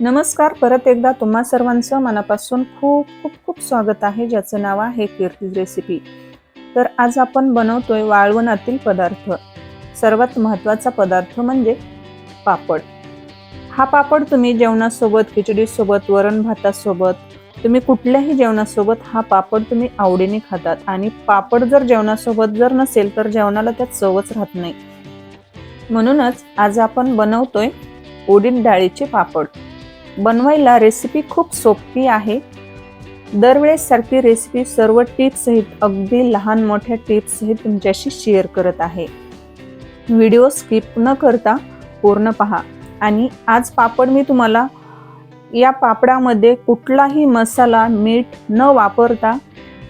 नमस्कार परत एकदा तुम्हा सर्वांचं मनापासून खूप खूप खूप स्वागत आहे ज्याचं नाव आहे कीर्ती रेसिपी तर आज आपण बनवतोय वाळवणातील पदार्थ. सर्वात महत्त्वाचा पदार्थ म्हणजे पापड. हा पापड तुम्ही जेवणासोबत खिचडीसोबत वरण भातासोबत तुम्ही कुठल्याही जेवणासोबत हा पापड तुम्ही आवडीने खातात. आणि पापड जर जेवणासोबत जर नसेल तर जेवणाला त्यात चवच राहत नाही. म्हणूनच आज आपण बनवतोय उडीद डाळीचे पापड. बनवायला रेसिपी खूप सोपी आहे. दरवेळेससारखी रेसिपी सर्व टिप्ससहित अगदी लहान मोठ्या टिप्ससहित तुमच्याशी शेअर करत आहे. व्हिडिओ स्किप न करता पूर्ण पहा. आणि आज पापड मी तुम्हाला या पापडामध्ये कुठलाही मसाला मीठ न वापरता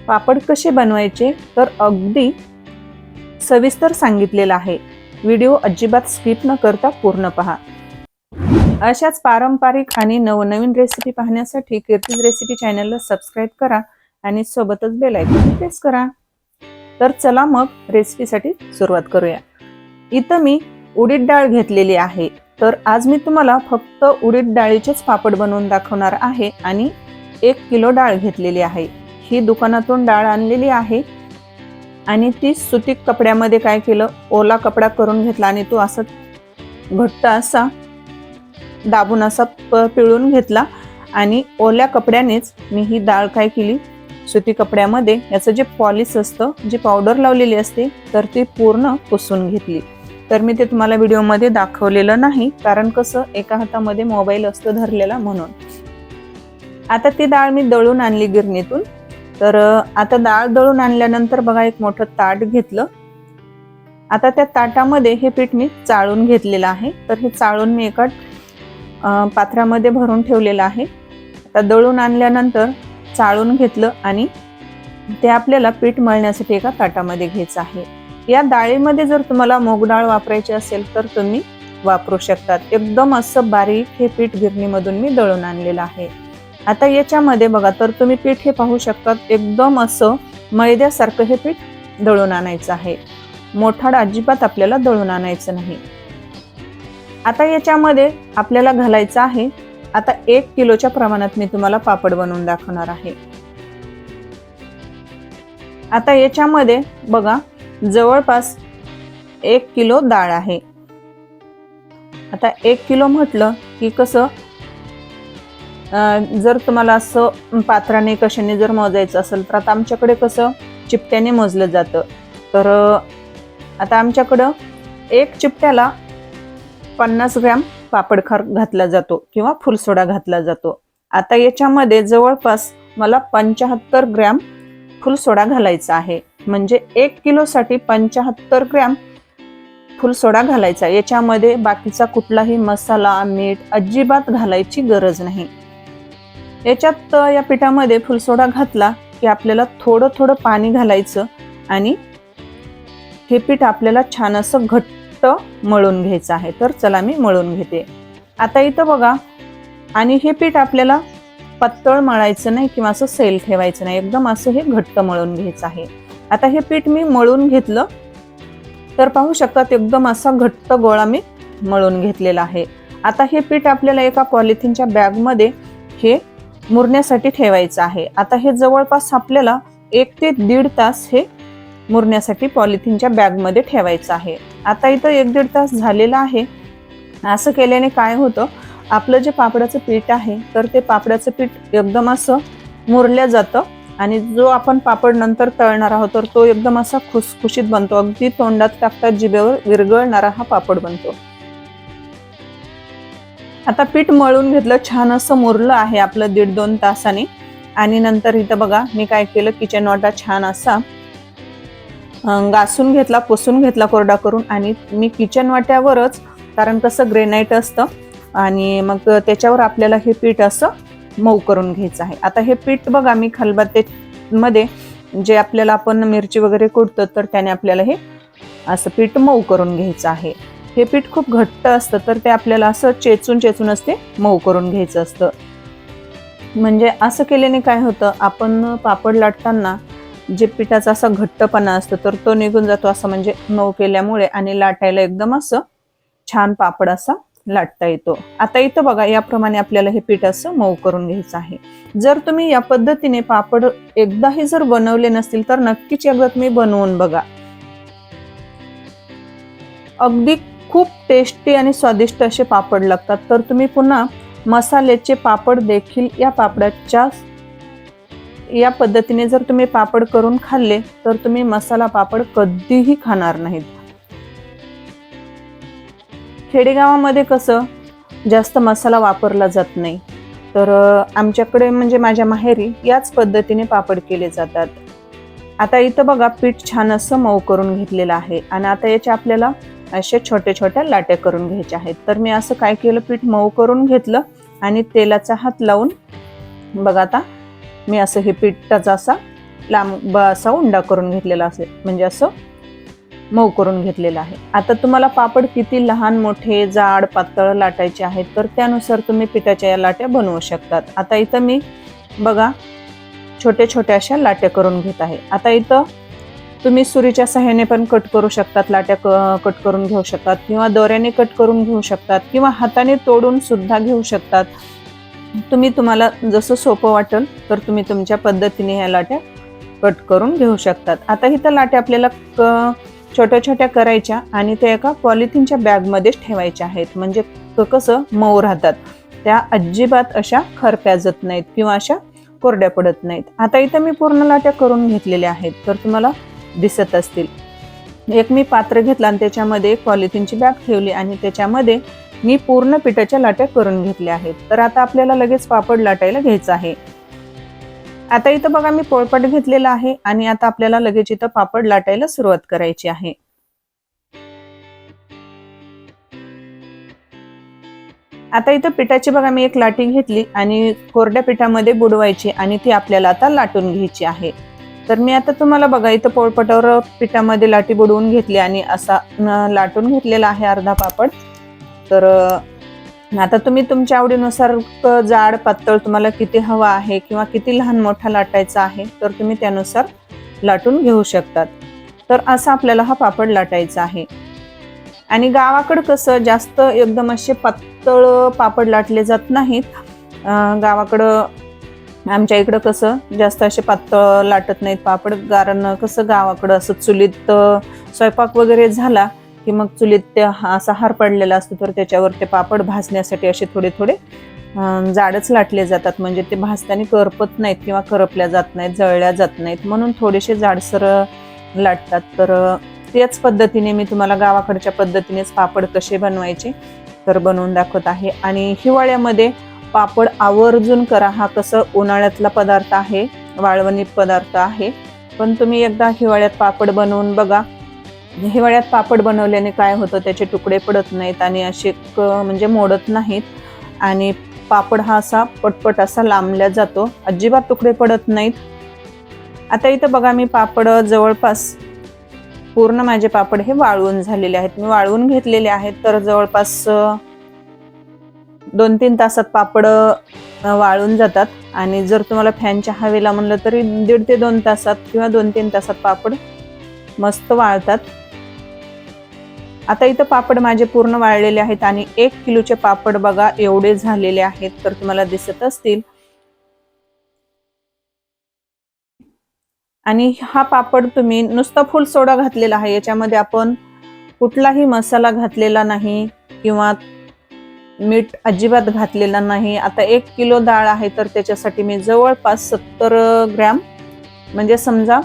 पापड कसे बनवायचे तर अगदी सविस्तर सांगितलेलं आहे. व्हिडिओ अजिबात स्किप न करता पूर्ण पहा. अशाच पारंपरिक आणि नवनवीन रेसिपी पाहण्यासाठी कीर्तीज रेसिपी चॅनलला सबस्क्राईब करा आणि सोबतच बेल आयकॉन प्रेस करा. तर चला मग रेसिपीसाठी सुरुवात करूया. इथं मी उडीद डाळ घेतलेली आहे. तर आज मी तुम्हाला फक्त उडीद डाळीचेच पापड बनवून दाखवणार आहे आणि एक किलो डाळ घेतलेली आहे. ही दुकानातून डाळ आणलेली आहे. आणि ती सुतीक कपड्यामध्ये काय केलं? ओला कपडा करून घेतला आणि तो असा घट्ट असा दाबून असा पिळून घेतला आणि ओल्या कपड्यानेच मी ही डाळ काय केली? सुती कपड्यामध्ये याचं जे पॉलिश असतं जी पावडर लावलेली असते तर ती पूर्ण पुसून घेतली. तर मी ते तुम्हाला व्हिडिओमध्ये दाखवलेलं नाही कारण कसं एका हातामध्ये मोबाईल असतो धरलेला म्हणून. आता ती डाळ मी दळून आणली गिरणीतून. तर आता डाळ दळून आणल्यानंतर बघा एक मोठं ताट घेतलं. आता त्या ताटामध्ये हे पीठ मी चाळून घेतलेलं आहे. तर हे चाळून मी एका पात्रामध्ये भरून ठेवलेलं आहे. आता दळून आणल्यानंतर चाळून घेतलं आणि ते आपल्याला पीठ मळण्यासाठी एका ताटामध्ये घ्यायचं आहे. या डाळीमध्ये जर तुम्हाला मूग डाळ वापरायची असेल तर तुम्ही वापरू शकतात. एकदम असं बारीक हे पीठ गिरणीमधून मी दळून आणलेलं आहे. आता याच्यामध्ये बघा तर तुम्ही पीठ हे पाहू शकतात एकदम असं मैद्यासारखं हे पीठ दळून आणायचं आहे. मोठाड अजिबात आपल्याला दळून आणायचं नाही. आता याच्यामध्ये आपल्याला घालायचं आहे. आता एक किलोच्या प्रमाणात मी तुम्हाला पापड बनवून दाखवणार आहे. आता याच्यामध्ये बघा जवळपास एक किलो डाळ आहे. आता एक किलो म्हटलं की कसं जर तुम्हाला असं पात्राने कशाने जर मोजायचं असेल तर आता आमच्याकडे कसं चिपट्याने मोजलं जातं. तर आता आमच्याकडं एक चिपट्याला पन्नास ग्रॅम पापडखार घातला जातो किंवा फुलसोडा घातला जातो. आता याच्यामध्ये जवळपास मला पंचाहत्तर ग्रॅम फुलसोडा घालायचा आहे. म्हणजे एक किलोसाठी पंचाहत्तर ग्रॅम फुलसोडा घालायचा. याच्यामध्ये बाकीचा कुठलाही मसाला मीठ अजिबात घालायची गरज नाही. याच्यात या पिठामध्ये फुलसोडा घातला की आपल्याला थोडं थोडं पाणी घालायचं आणि हे पीठ आपल्याला छान असं घट्ट मळून घ्यायचं आहे. तर चला मी मळून घेते. आता इथं बघा. आणि हे पीठ आपल्याला पातळ मळायचं नाही किंवा असं सेल ठेवायचं नाही. एकदम असं हे घट्ट मळून घ्यायचं आहे. आता हे पीठ मी मळून घेतलं. तर पाहू शकतात एकदम असा घट्ट गोळा मी मळून घेतलेला आहे. आता हे पीठ आपल्याला एका पॉलिथिनच्या बॅगमध्ये हे मुरण्यासाठी ठेवायचं आहे. आता हे जवळपास आपल्याला एक ते दीड तास हे मुरण्यासाठी पॉलिथिनच्या बॅगमध्ये ठेवायचं आहे. आता इथं एक दीड तास झालेला आहे. असं केल्याने काय होतं? आपलं जे पापडाचं पीठ आहे तर ते पापडाचं पीठ एकदम असं मुरल्या जातं आणि जो आपण पापड नंतर तळणार आहोत तर तो एकदम असा खुसखुशीत बनतो. अगदी तोंडात टाकतात जिभेवर विरघळणारा हा पापड बनतो. आता पीठ मळून घेतलं छान असं मुरलं आहे आपलं दीड दोन तासाने. आणि नंतर इथं बघा मी काय केलं किचन वाटा छान असा घासून घेतला पुसून घेतला कोरडा करून आणि मी किचन वाट्यावरच कारण कसं ग्रेनाईट असतं आणि मग त्याच्यावर आपल्याला हे पीठ असं मऊ करून घ्यायचं आहे. आता हे पीठ बघा मी खलबत्तेमध्ये जे आपल्याला आपण मिरची वगैरे कुडतो तर त्याने आपल्याला हे असं पीठ मऊ करून घ्यायचं आहे. हे पीठ खूप घट्ट असतं तर ते आपल्याला असं चेचून चेचूनच ते मऊ करून घ्यायचं असतं. म्हणजे असं केल्याने काय होतं आपण पापड लाटताना जे पिठाचा असा घट्टपणा असतो तर तो निघून जातो असं म्हणजे मऊ केल्यामुळे आणि लाटायला एकदम असं छान पापड असा लाटता येतो. आता इथं बघा याप्रमाणे आपल्याला हे पीठ असं मऊ करून घ्यायचं आहे. जर तुम्ही या पद्धतीने पापड एकदाही जर बनवले नसतील तर नक्कीच एकदा तुम्ही बनवून बघा. अगदी खूप टेस्टी आणि स्वादिष्ट असे पापड लागतात. तर तुम्ही पुन्हा मसाल्याचे पापड देखील या पापडाच्या या पद्धतीने जर तुम्ही पापड करून खाल्ले तर तुम्ही मसाला पापड कधीही खाणार नाहीत. खेडेगावामध्ये कसं जास्त मसाला वापरला जात नाही. तर आमच्याकडे म्हणजे माझ्या माहेरी याच पद्धतीने पापड केले जातात. आता इथं बघा पीठ छान असं मऊ करून घेतलेलं आहे आणि आता याच्या आपल्याला असे छोट्या छोट्या लाट्या करून घ्यायच्या आहेत. तर मी असं काय केलं पीठ मऊ करून घेतलं आणि तेलाचा हात लावून बघा आता मी असं हे पिठाचा असा लांब असा उंडा करून घेतलेला असेल. म्हणजे असं मऊ करून घेतलेलं आहे. आता तुम्हाला पापड किती लहान मोठे जाड पातळ लाटायचे आहेत तर त्यानुसार तुम्ही पिठाच्या या लाट्या बनवू शकतात. आता इथं मी बघा छोट्या छोट्या अशा लाट्या करून घेत आहे. आता इथं तुम्ही सुरीच्या सहाय्याने पण कट करू शकतात लाट्या क- कट करून घेऊ शकतात किंवा दोऱ्याने कट करून घेऊ शकतात किंवा हाताने तोडून सुद्धा घेऊ शकतात. तुम्ही तुम्हाला जसं सोपं वाटेल तर तुम्ही तुमच्या पद्धतीने ह्या लाट्या कट करून घेऊ शकतात. आता इथं लाट्या आपल्याला क छोट्या छोट्या करायच्या आणि त्या एका पॉलिथिनच्या बॅगमध्येच ठेवायच्या आहेत. म्हणजे कसं मऊ राहतात. त्या अजिबात अशा खरप्या जात नाहीत किंवा अशा कोरड्या पडत नाहीत. आता इथं मी पूर्ण लाट्या करून घेतलेल्या आहेत तर तुम्हाला दिसत असतील. एक मी पात्र घेतला आणि त्याच्यामध्ये एक पॉलिथिनची बॅग ठेवली आणि त्याच्यामध्ये मी पूर्ण पिठाच्या लाट्या करून घेतल्या आहेत. तर आता आपल्याला लगेच पापड लाटायला घ्यायचं आहे. आता इथं बघा मी पोळपाट घेतलेला आहे आणि आता आपल्याला लगेच इथं पापड लाटायला सुरुवात करायची आहे. आता इथं पिठाची बघा मी एक लाटी घेतली आणि कोरड्या पिठामध्ये बुडवायची आणि ती आपल्याला आता लाटून घ्यायची आहे. तर मी आता तुम्हाला बघा इथं पोळपाटावर पिठामध्ये लाटी बुडवून घेतली आणि असा लाटून घेतलेला आहे अर्धा पापड. तर आता तुम्ही तुमच्या आवडीनुसार जाड पातळ तुम्हाला किती हवा आहे किंवा किती लहान मोठा लाटायचा आहे तर तुम्ही त्यानुसार लाटून घेऊ शकतात. तर असा आपल्याला हा पापड लाटायचा आहे. आणि गावाकडं कसं जास्त एकदम असे पातळ पापड लाटले जात नाहीत. गावाकडं आमच्या इकडं कसं जास्त असे पातळ लाटत नाहीत पापड. कारण कसं गावाकडं असं चुलीत स्वयंपाक वगैरे झाला की मग चुलीत ते हा- असा हार पडलेला असतो तर त्याच्यावर ते पापड भाजण्यासाठी असे थोडे थोडे जाडच लाटले जातात. म्हणजे ते भाजताना करपत नाहीत किंवा करपल्या जात नाहीत जळल्या जात नाहीत. म्हणून थोडेसे जाडसर लाटतात. तर त्याच पद्धतीने मी तुम्हाला गावाकडच्या पद्धतीनेच पापड कसे बनवायचे तर बनवून दाखवत आहे. आणि हिवाळ्यामध्ये पापड आवर्जून करा. हा कसं उन्हाळ्यातला पदार्थ आहे वाळवणी पदार्थ आहे. पण तुम्ही एकदा हिवाळ्यात पापड बनवून बघा. म्हणजे हिवाळ्यात पापड बनवल्याने काय होतं त्याचे तुकडे पडत नाहीत आणि असे क- म्हणजे मोडत नाहीत. आणि पापड हा असा पटपट असा लांबल्या जातो. अजिबात तुकडे पडत नाहीत. आता इथं बघा मी पापड जवळपास पूर्ण माझे पापड हे वाळवून झालेले आहेत. मी वाळवून घेतलेले आहेत तर जवळपास दोन तीन तासात पापड वाळून जातात. आणि जर तुम्हाला फॅनच्या हवेला म्हणलं तरी दीड ते दोन तासात किंवा दोन तीन तासात पापड मस्त वाळतात. आता इथं पापड माझे पूर्ण वाळलेले आहेत आणि एक किलोचे पापड बघा एवढे झालेले आहेत तर तुम्हाला दिसत असतील. आणि हा पापड तुम्ही नुसता फुल सोडा घातलेला आहे याच्यामध्ये आपण कुठलाही मसाला घातलेला नाही किंवा मीठ अजिबात घातलेला नाही. आता एक किलो डाळ आहे तर त्याच्यासाठी मी जवळपास सत्तर ग्रॅम म्हणजे समजा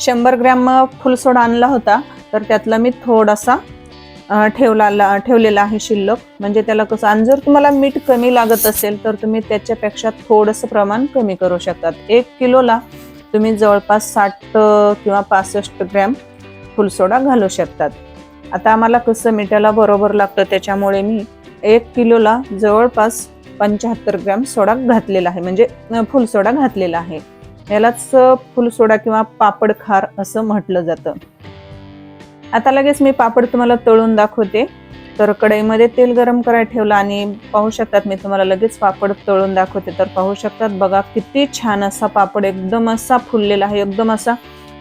शंभर ग्रॅम फुलसोडा आणला होता. तर त्यातला मी थोडासा ठेवला ठेवलेला आहे शिल्लक. म्हणजे त्याला कसं आणि जर तुम्हाला मीठ कमी लागत असेल तर तुम्ही त्याच्यापेक्षा थोडंसं प्रमाण कमी करू शकतात. एक किलोला तुम्ही जवळपास साठ किंवा पासष्ट ग्रॅम फुलसोडा घालू शकतात. आता आम्हाला कसं मिठाला बरोबर लागतं त्याच्यामुळे मी एक किलोला जवळपास पंच्याहत्तर ग्रॅम सोडा घातलेला आहे. म्हणजे फुलसोडा घातलेला आहे. यालाच फुलसोडा किंवा पापड खार असं म्हटलं जातं. आता लगेच मी पापड तुम्हाला तळून दाखवते. तर कढईमध्ये तेल गरम करायला ठेवलं आणि पाहू शकतात मी तुम्हाला लगेच पापड तळून दाखवते. तर पाहू शकतात बघा किती छान असा पापड एकदम असा फुललेला आहे एकदम असा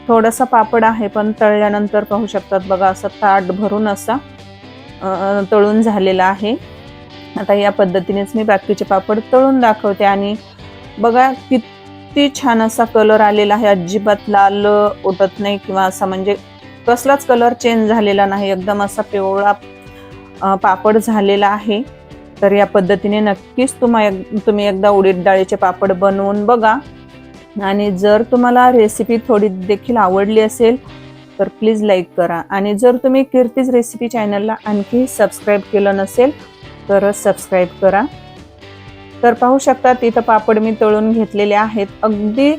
थोडासा पापड आहे पण तळल्यानंतर पाहू शकतात बघा असा ताट भरून असा तळून झालेला आहे. आता या पद्धतीनेच मी बाकीचे पापड तळून दाखवते आणि बघा किती छान असा कलर आलेला आहे. अजिबात लाल उठत नाही किंवा असा म्हणजे कसलाच कलर चेंज झालेला नाही. एकदम असा पिवळा पापड झालेला आहे. तर या पद्धतीने नक्कीच तुम्हा तुम्ही एकदा उडीद डाळीचे पापड बनवून बघा. आणि जर तुम्हाला रेसिपी थोडी देखील आवडली असेल तर प्लीज लाईक करा. आणि जर तुम्ही कीर्तीज रेसिपी चॅनलला आणखी सबस्क्राईब केलं नसेल तर सबस्क्राईब करा. तर पाहू शकता तिथं पापड मी तळून घेतलेले आहेत. अगदी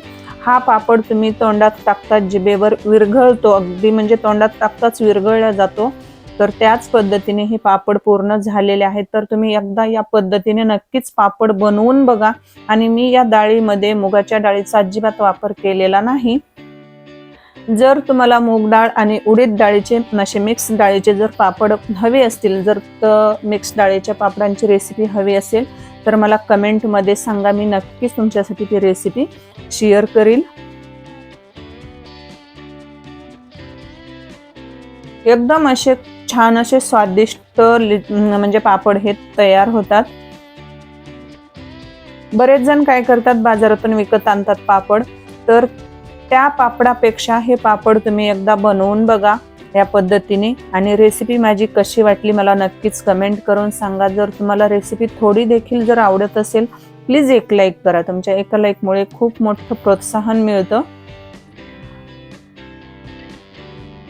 हा पापड तुम्ही तोंडात टाकताच जिबेवर विरघळतो. अगदी म्हणजे तोंडात टाकताच विरघळला जातो. तर त्याच पद्धतीने हे पापड पूर्ण झालेले आहेत. तर तुम्ही एकदा या पद्धतीने नक्कीच पापड बनवून बघा. आणि मी या डाळीमध्ये मुगाच्या डाळीचा अजिबात वापर केलेला नाही. जर तुम्हाला मूग डाळ आणि उडीद डाळीचे असे मिक्स डाळीचे जर पापड हवे असतील जर मिक्स डाळीच्या पापडांची रेसिपी हवी असेल तर मला कमेंटमध्ये सांगा मी नक्कीच तुमच्यासाठी ती रेसिपी शेअर करील एकदम असे छान असे स्वादिष्ट लि- म्हणजे पापड हे तयार होतात. बरेच जण काय करतात बाजारातून विकत आणतात पापड. तर त्या पापडापेक्षा हे पापड तुम्ही एकदा बनवून बघा. या पद्धतीने. आणि रेसिपी माझी कशी वाटली मला नक्कीच कमेंट करून सांगा. जर तुम्हाला रेसिपी थोडी देखील जर आवडत असेल प्लीज एक लाईक करा. तुमच्या एका लाईकमुळे खूप मोठं प्रोत्साहन मिळतं.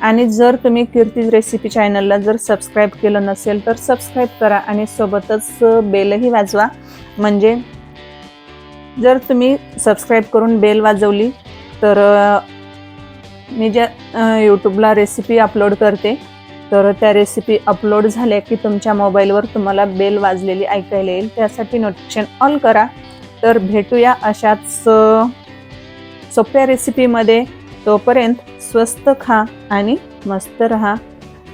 आणि जर तुम्ही कीर्तीज रेसिपी चॅनलला जर सबस्क्राईब केलं नसेल तर सबस्क्राईब करा आणि सोबतच बेलही वाजवा. म्हणजे जर तुम्ही सबस्क्राईब करून बेल वाजवली तर मी ज्या यूट्यूबला रेसिपी अपलोड करते तर त्या रेसिपी अपलोड झाल्या की तुमच्या मोबाईलवर तुम्हाला बेल वाजलेली ऐकायला येईल. त्यासाठी नोटिफिकेशन ऑल करा. तर भेटूया अशाच सोप्या रेसिपीमध्ये तोपर्यंत स्वस्त खा आणि मस्त रहा.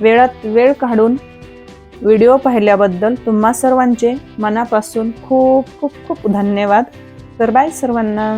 वेळात वेळ काढून व्हिडिओ पाहिल्याबद्दल तुम्हा सर्वांचे मनापासून खूप खूप खूप धन्यवाद. तर बाय सर्वांना.